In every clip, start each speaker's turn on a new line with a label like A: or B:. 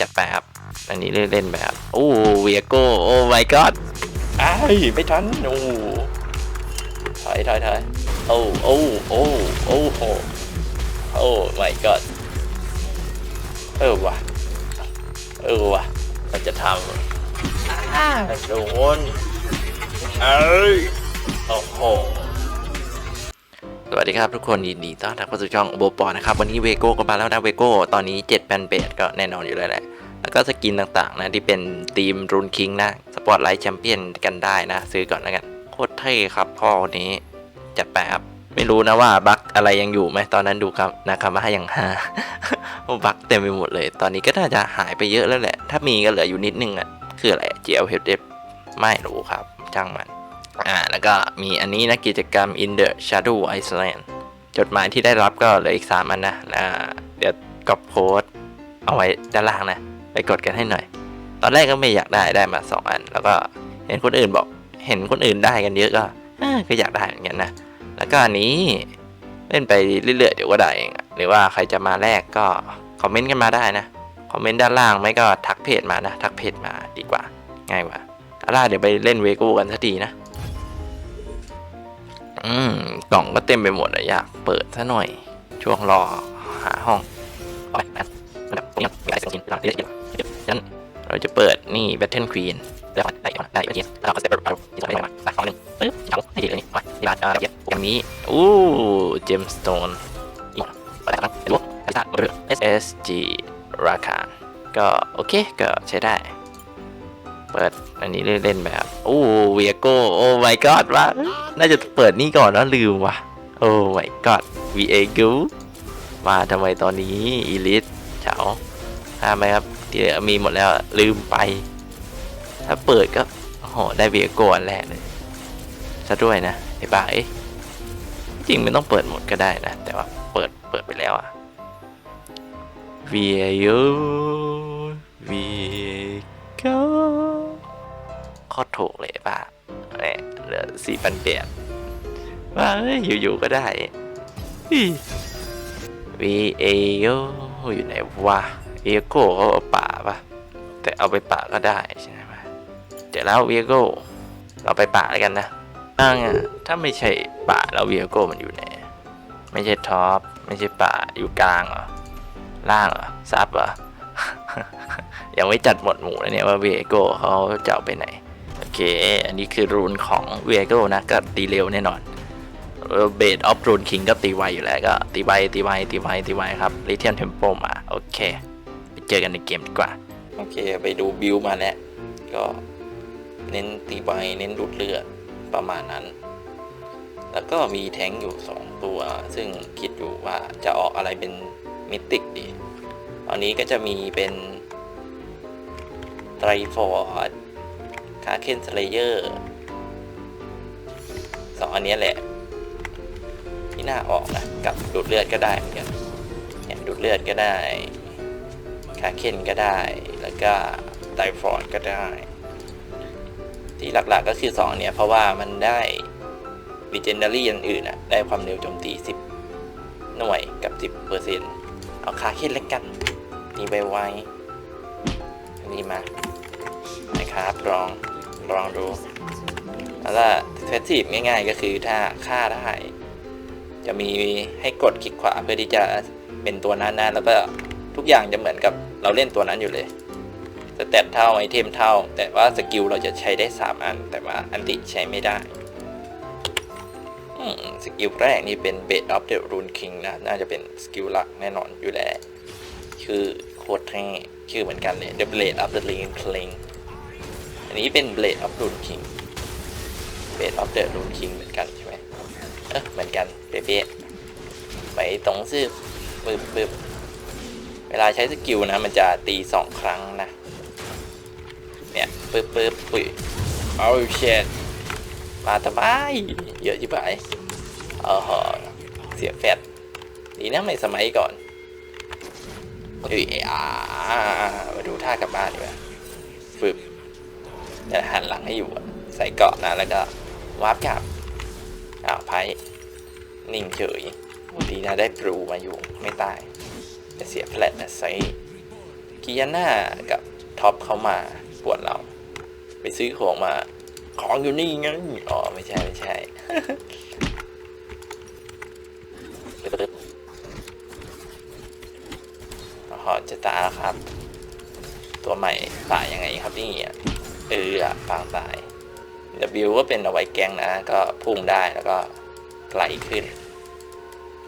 A: จัดไปครับ อันนี้เล่นๆแบบโอ้เวียโก้โอ้ my god อ้ายไม่ทันโอ้ถอยถอยถอยโอ้โอ้โอ้โอ้โหโอ้ my god เออว่ะเออว่ะมันจะทำอ้าโดนเอ้ยโอ้โห สวัสดีครับทุกคนยินดีต้อนรับเข้าสู่ช่องโบปอนะครับ วันนี้เวโก้ก็มาแล้วนะเวโก้ตอนนี้7แปนเบดก็แน่นอนอยู่แล้วแหละ แล้วก็สกินต่างๆ นะ ที่เป็นทีมรูนคิงนะสปอตไลท์แชมเปี้ยนกันได้นะ ซื้อก่อนแล้วกัน โคตรเท่ครับ พ่อคนนี้จัดไปครับ ไม่รู้นะว่าบั๊กอะไรยังอยู่ไหมตอนนั้นดูครับนะครับว่ายังหาบั๊กเต็มไปหมดเลย ตอนนี้ก็น่าจะหายไปเยอะแล้วแหละ ถ้ามีก็เหลืออยู่นิดนึงอะคืออะไร GLHF ไม่รู้ครับช่างมัน อ่าแล้วก็มีอันนี้นะกิจกรรม In the Shadow Island จดหมายที่ได้รับก็เหลืออีก 3 อันนะอ่าเดี๋ยวก็โพสเอาไว้ด้านล่างนะ ไปกดกันให้หน่อย ตอนแรกก็ไม่อยากได้ได้มา 2 อัน แล้วก็เห็นคนอื่นบอกเห็นคนอื่นได้กันเยอะก็ก็อยากได้เหมือนกันนะ แล้วก็อันนี้เล่นไปเรื่อยๆเดี๋ยวก็ได้เองหรือว่าใครจะมาแรกก็คอมเมนต์กันมาได้นะ คอมเมนต์ด้านล่างไม่ก็ทักเพจมานะ ทักเพจมาดีกว่า ง่ายกว่าเอาล่ะเดี๋ยวไปเล่นเวโก้กันสักทีนะ อืมกล่องก็เต็มไปหมดอะอยากเปิดซะหน่อย ช่วงรอหาห้องไปนะแบบนี้ไรสักชิ้นหลังที่จะฉะนั้นเราจะเปิดนี่ Battle Queen แล้วได้ได้ได้เยอะแล้วเราก็จะเปิดเอาที่จะไม่มาสักสองหนึ่งปึ๊บเอาให้ดีเลยนี่มาที่บ้านเยอะอย่างนี้อู้เจมสโตนอีกไปแล้วนะดูกันสักเรือ SSG ราคาก็โอเคก็ใช้ได้ เปิดอันนี้เล่นๆแบบโอ้เวียโก้โอ้ my god ว่าน่าจะเปิดนี่ก่อนนะลืมว่ะโอ้ my god วีเอกูมาทำไมตอนนี้อีลิทเฉาห้ามไหมครับที่มีหมดแล้วลืมไป ถ้าเปิดก็โอ้โหได้เวียโก้อันแรกเลยซะด้วยนะไอ้บ้าเอ้จริงไม่ต้องเปิดหมดก็ได้นะ แต่ว่าเปิดเปิดไปแล้วอะ V A U V Go โคตรถูกเลยป่ะแหมเหลือสี่พันเปียว่าเอ้ยอยู่ๆก็ได้อี V A U อยู่ไหนวะเอโก้เขาเอาป่าปะแต่เอาไปป่าก็ได้ใช่ไหมเดี๋ยวแล้วเวโก้เราไปป่าแล้วกันนะนั่งอะถ้าไม่ใช่ป่าแล้วเวโก้มันอยู่ไหนไม่ใช่ท็อปไม่ใช่ป่าอยู่กลางเหรอล่างเหรอซับเหรอยังไม่จัดหมดหมู่เลยเนี่ยว่าเวโก้เขาจะเอาไปไหน เคอันนี้คือรูนของเวโก้นะก็ตีเร็วแน่นอนเบดออฟรูนคิงก็ตีไวอยู่แล้วก็ตีไวตีไวตีไวตีไวครับลิเทียนเทมโปมา โอเค ไปเจอกันในเกมดีกว่า โอเค ไปดูบิลมาแล้ว ก็เน้นตีไวเน้นดูดเลือดประมาณนั้น แล้วก็มีแท้งอยู่ 2 ตัว ซึ่งคิดอยู่ว่าจะออกอะไรเป็นมิติกดี ตอนนี้ก็จะมีเป็นไตรฟอร์ดาเคนสเลเยอร์สองอันนี้แหละ ที่น่าออกนะ กับดูดเลือดก็ได้เหมือนกันเนี่ยดูดเลือดก็ได้คาเคนก็ได้ แล้วก็ไตฟอร์ดก็ได้ ที่หลักๆก็คือสองเนี้ยเพราะว่ามันได้ Legendary อันอื่นอะได้ความเร็วโจมตี 10 หน่วยกับ 10เปอร์เซ็นต์เอาคาเคนเล็กกันนี่ไปไวอันนี้มานะครับลอง ลองดู แล้วก็เฟสทีฟง่ายๆ ก็คือถ้าฆ่าได้ จะมีให้กดคลิกขวาเพื่อที่จะเป็นตัวนั้นนะแล้วก็ทุกอย่างจะเหมือนกับเราเล่นตัวนั้นอยู่เลยสเตตเท่าไอเทมเท่า แต่ว่าสกิลเราจะใช้ได้ 3 อัน แต่ว่าอันติใช้ไม่ได้สกิลแรกนี่เป็น b a d of the Rune King นะ น่าจะเป็นสกิลหลักแน่นอนอยู่แล้วชื่อโคตรเท่ชื่อเหมือนกันเลย The Blade of the Rune King อันนี้เป็น Blade of Rune King Blade of the Rune King เหมือนกันใช่ไหมเออเหมือนกันเป๊ะๆไปตรงซื่อปึ๊บปึ๊บเวลาใช้สกิลนะ มันจะตีสองครั้งนะ เนี่ยปึ๊บปึ๊บปึ๊บเอาเชดมาทำไมเยอะจิ๋วายเออเหอเสียแฟดดีนะไม่สมัยก่อนเอ้ยอ่ามาดูท่ากลับบ้านดีกว่าฝึก จะหันหลังให้อยู่ใส่เกาะนะแล้วก็วาร์ปกลับอ้าวไพ่นิ่งเฉยดีนะได้ปรูมาอยู่ไม่ตายจะเสียแฟลตนะไซกิยาน่ากับท็อปเขามาปวดเรา ไปซื้อของมาของอยู่นี่ไงอ๋อไม่ใช่ไม่ใช่หอจะตาแล้วครับ ตัวใหม่ตายยังไงครับนี่ เอออะปางตาย W ก็เป็นเอาไว้แกงนะ ก็พุ่งได้แล้วก็ไกลขึ้น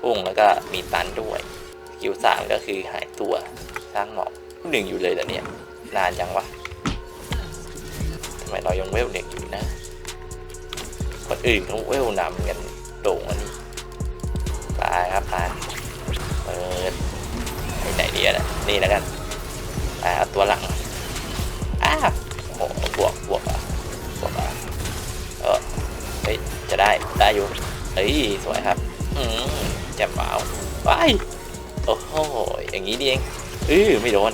A: พุ่งแล้วก็มีตันด้วยสกิลสามก็คือหายตัวสร้างหมอกหนึ่งอยู่เลยแต่เนี่ย นานจังวะทำไมเรายังเวลเด็กอยู่นะ คนอื่นเขาเวลนำกันโด่งอันนี้ตายครับตายเปิดไหนดีอะนะนี่แล้วกันเอาตัวหลัง ได้ได้อยู่เฮ้ยสวยครับ อืมแจ่มเปล่าไปโอ้โหอย่างนี้นี่เองเออไม่โดน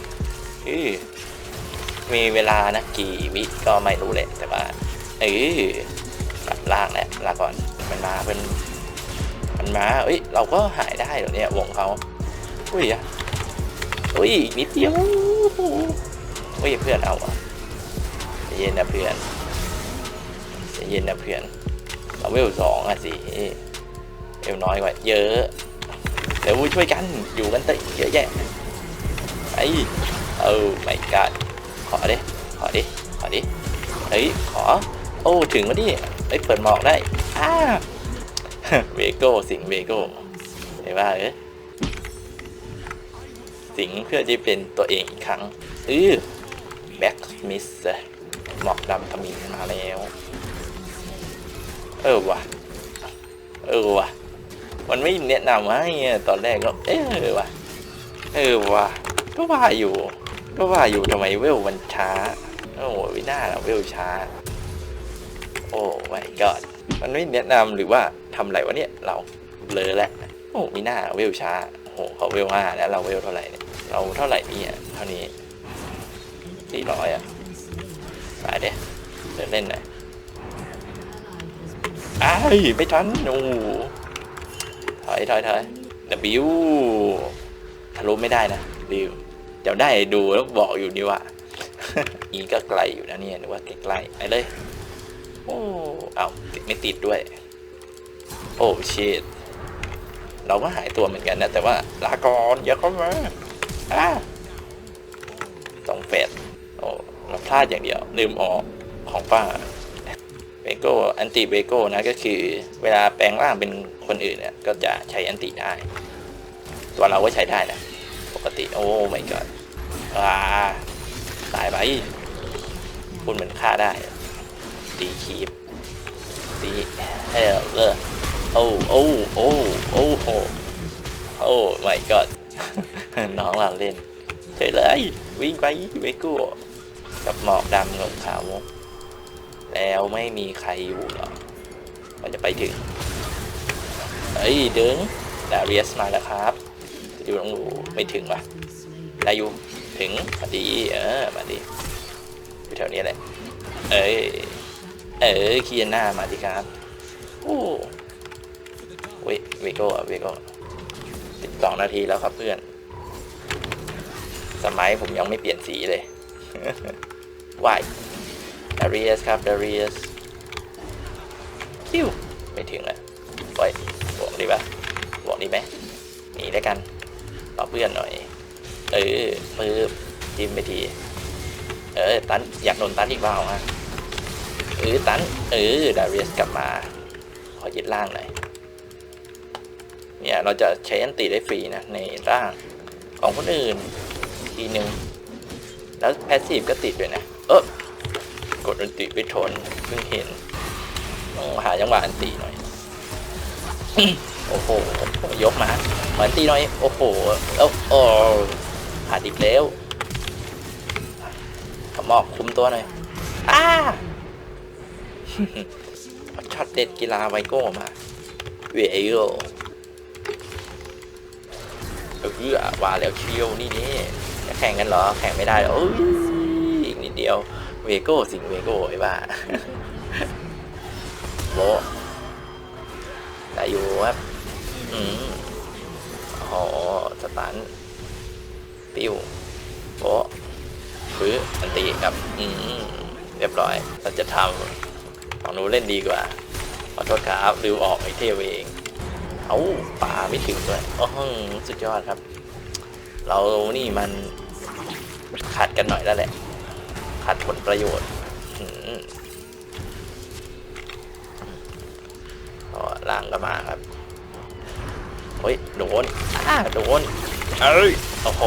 A: เออมีเวลานะกี่วิก็ไม่รู้แหละแต่ว่าเออตัดล่างแหละลาก่อนมันมาเป็นมันมาเอ้ยเราก็หายได้เหรอเนี่ยวงเขาอุ้ยอะอุ้ยอีกนิดเดียวอุ้ยเพื่อนเอาอะใจเย็นนะเพื่อนใจเย็นนะเพื่อน เราเวลสองอะสิเอวน้อยกว่าเยอะ เดี๋ยวช่วยกันอยู่กันติเยอะแยะไอ้เออไม่กัดขอดิขอดิขอดิเฮ้ยขอ โอ้ถึงแล้วดิเฮ้ยเปิดหมอกได้อ้าเวโก้สิงเวโก้เห็นว่าเอ้ยสิงเพื่อจะเป็นตัวเองอีกครั้งอือแบ็กมิสหมอกดำทมินมาแล้ว เออว่ะ เออว่ะ มันไม่แนะนำให้อะตอนแรกก็ เออว่ะ เออว่ะ ก็ว่าอยู่ ก็ว่าอยู่ทำไมเวลมันช้า โอ้โหวิน่าละเวลช้า โอ้ไม่กอดมันไม่แนะนำหรือว่าทำไรวะเนี่ยเราเบลอแล้วโอ้วิน่าเวลช้าโอ้โหเขาเวลห้าแล้วเราเวลเท่าไหร่เนี่ย เราเท่าไหร่เนี่ยเท่านี้สี่ร้อยอะไปเด้เดินเล่นหน่อย อ้ายไม่ทันโอ้ถอยถอยถอย W ทะลุไม่ได้นะดิวเดี๋ยวได้ดูแล้วบอกอยู่นี่ว่าอีก็ไกลอยู่นะเนี่ยนึกว่าใกล้ๆไปเลย โอ้เอาติดไม่ติดด้วย โอ้ชิตเราก็หายตัวเหมือนกันนะ แต่ว่าลาก่อนอย่าเข้ามาอ้าต้องแฟดโอ้เราพลาดอย่างเดียว ลืมออกของป้า เบโก้อันติเบโก้นะก็คือเวลาแปลงร่างเป็นคนอื่นเนี่ยก็จะใช้อันติได้ ตัวเราก็ใช้ได้นะปกติโอ้ไม่ก็อ่าตายไปคุณเหมือนฆ่าได้ ตีคีบตีเออเออโอ้โอ้โอ้โอ้โหโอ้ไม่ก็น้องเราเล่นเฉยเลยวิ่งไปเบโก้กับหมอกดำกับขาว แล้วไม่มีใครอยู่หรอมันจะไปถึงเฮ้ยดึงดาเรียสมาแล้วครับจะอยู่ตรงหนูไม่ถึงวะได้อยู่ถึงมาดีเออมาดีอยู่แถวนี้แหละเอ้ยเออเคียนหน้ามาดีครับโอ้เวเวโก้อะเวโก้สิบสองนาทีแล้วครับเพื่อน สมัยผมยังไม่เปลี่ยนสีเลยวาย ดาริเอสครับดาริเอสคิวไม่ถึงเลยปล่อยบวกดีปะบวกดีไหมหนีได้กันรอเพื่อนหน่อย เออปืบจิ้มไปทีเออตันอยากโดนตันอีกเปล่าฮะเออตันเออดาริเอสกลับมา ขอยึดล่างหน่อยเนี่ยเราจะใช้อันติได้ฟรีนะในร่างของคนอื่นทีหนึ่งแล้วแพสซีฟก็ติดด้วยนะ เออ กดอันติไปชนเพิ่งเห็นต้องหาจังหวะอันติหน่อย โอ้โห ยกมามาอันติหน่อย โอ้โหเอ้าโอ้ขาดอีกแล้วขมอกคุมตัวหน่อย อ้าช็อตเด็ดกีฬาไวโก้มาเวโอเออว่าแล้วเชียวนี่นี่จะแข่งกันเหรอ แข่งไม่ได้เหรอเอ้ยอีกนิดเดียว เวโก้สิงเวโก้ไอ้บ้าโบะได้อยู่ครับอืมอ๋อสตันปิ้วโอ้ฟื้ออันตีกับ อืมเรียบร้อย เราจะทำของหนูเล่นดีกว่า ขอโทษครับลืมออกไอเทมเองเอาป่าไม่ถึงด้วยโอ้โหสุดยอดครับ เรานี่มันขัดกันหน่อยแล้วแหละ ขัดผลประโยชน์อืมก็ล่างก็มาครับเฮ้ยโดนอ่าโดนเอ้ยโอ้โห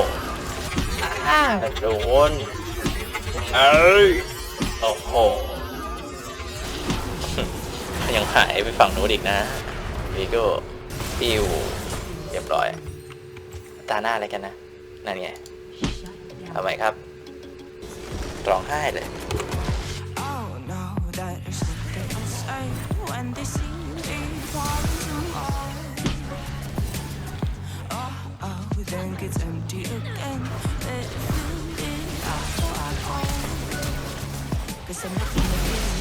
A: อ่าโดนเอ้ยโอ้โหยังหายไปฝั่งนู้นอีกนะวีโก้ปิวเรียบร้อย ตาหน้าอะไรกันนะ นั่นไงทำไมครับ ร้องไห้เลย
B: Oh no, that is what they all say when they see me falling too hard. Oh, oh, then gets empty again. Let it fill it up, I own. Cause I'm looking at you,